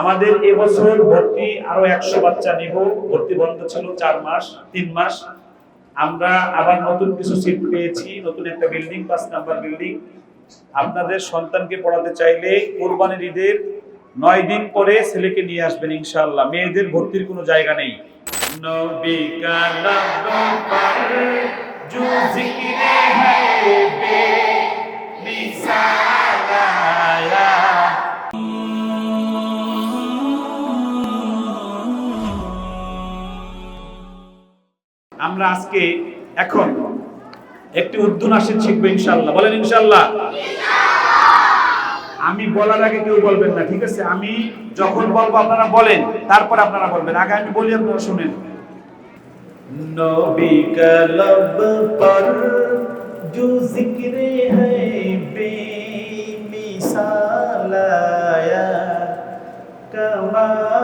আমাদের এবছর ভর্তি আরও একশো বাচ্চা নিব। ভর্তি বন্ধ ছিল চার মাস, তিন মাস। আমরা আবার নতুন কিছু সিট পেয়েছি, নতুন একটা বিল্ডিং পাঁচ নাম্বার বিল্ডিং আপনাদের সন্তানকে পড়াতে চাইলে কোরবানির ঈদের নয় দিন পরে ছেলেকে নিয়ে আসবেন ইনশাল্লাহ মেয়েদের ভর্তির কোনো জায়গা নেই। নবী কা লব আমরা আজকে এখন একটি উর্দু নাসিদ শিখবো ইনশাল্লাহ বলেন ইনশাল্লাহ আমি বলার আগে কেউ বলবেন না ঠিক আছে আমি যখন বলবো আপনারা বলেন তারপর আপনারা বলবেন আগে আমি বলি আপনারা শুনেন নবী কলব পর जो जिक्र है बेमिसाल आया कमाल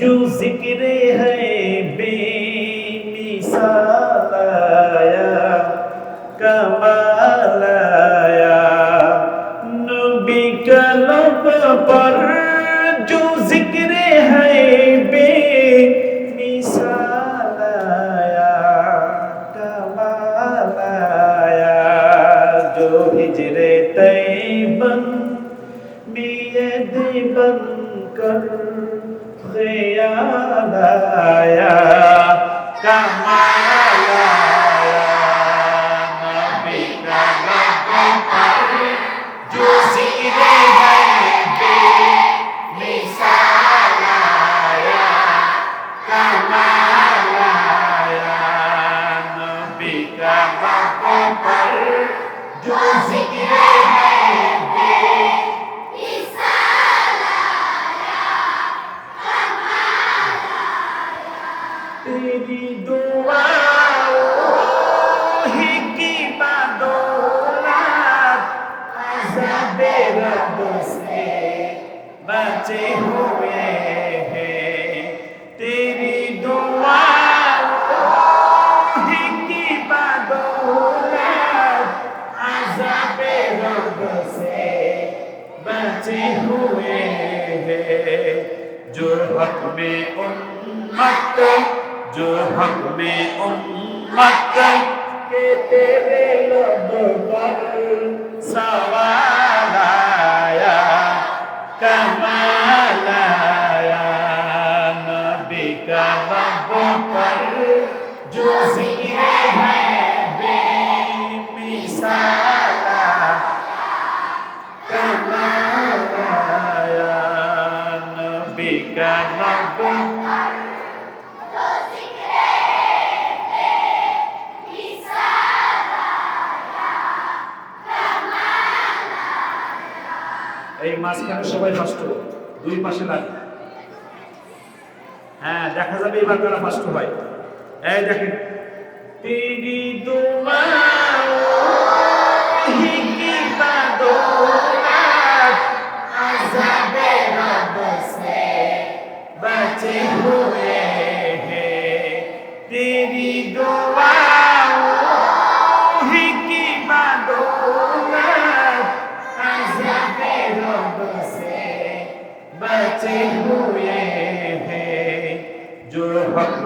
जो जिक्र है बेमिसाल आया कमाल आया नबी कलब पर जो जिक्र है बेमिसाल आया कमाल आया जो हिजरे तैबन बियद बन कर خيالايا كما Yo sí que हुए हैं जो हक में उम्मत जो हक में उम्मत के तेरे लब पर सवाल এই মাঝখানে সবাই ফার্স্ট দুই পাশে লাগে। হ্যাঁ দেখা যাবে এবার কারা ফার্স্ট হয়। এই দেখেন। তিনি দুআओं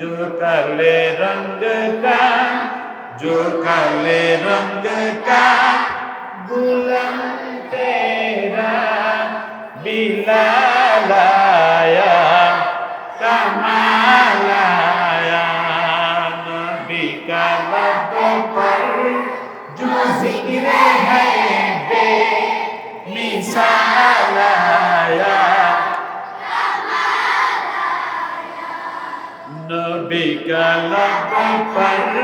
जो काले रंग का जो काले रंग का गुलाम तेरा बिलाल आया कमाल आया नबी का लब पर जो जिक्र है बेमिसाल आया का लबों पर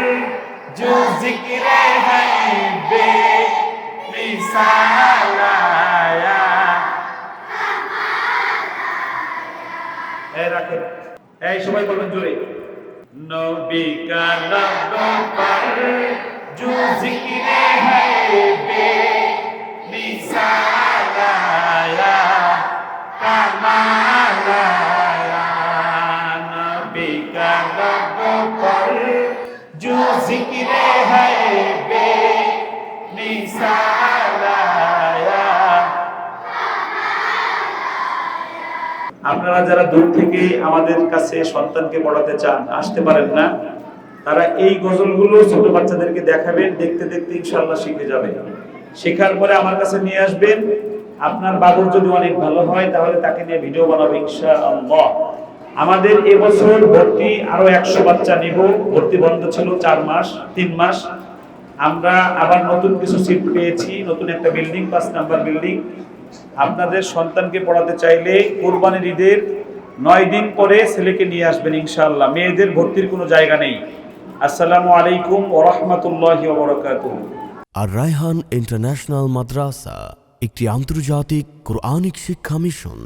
जो जिक्र है बे मिसाल आया এই রাখেন এই সবাই বলবেন জোরে নবী কা লবোं पर जो जिक्र है बे मिसाल आया कमाल আপনারা যারা দূর থেকে আমাদের কাছে সন্তানকে পড়াতে চান, আসতে পারেন না, তারা এই গজলগুলো ছোট বাচ্চাদেরকে দেখাবেন, দেখতে দেখতে ইনশাল্লাহ শিখে যাবে। শেখার পরে আমার কাছে নিয়ে আসবেন, আপনার বাবুর যদি অনেক ভালো হয়, তাহলে তাকে নিয়ে ভিডিও বানাবো ইনশাআল্লাহ। আমাদের এবছর ভর্তি আরও একশো বাচ্চা নিব, ভর্তি বন্ধ ছিল চার মাস, তিন মাস। আমরা আবার নতুন কিছু সিট পেয়েছি, নতুন একটা বিল্ডিং পাঁচ নাম্বার বিল্ডিং আপনাদের সন্তানকে পড়াতে চাইলে কোরবানির ঈদের নয় দিন পরে ছেলেকে নিয়ে আসবেন ইনশাআল্লাহ। মেয়েদের ভর্তির কোনো জায়গা নেই। আসসালামু আলাইকুম ওরহমতুল্লাহি ওবরাকাতুহু আর রায়হান ইন্টারন্যাশনাল মাদ্রাসা, একটি আন্তর্জাতিক কোরআনিক শিক্ষা মিশন।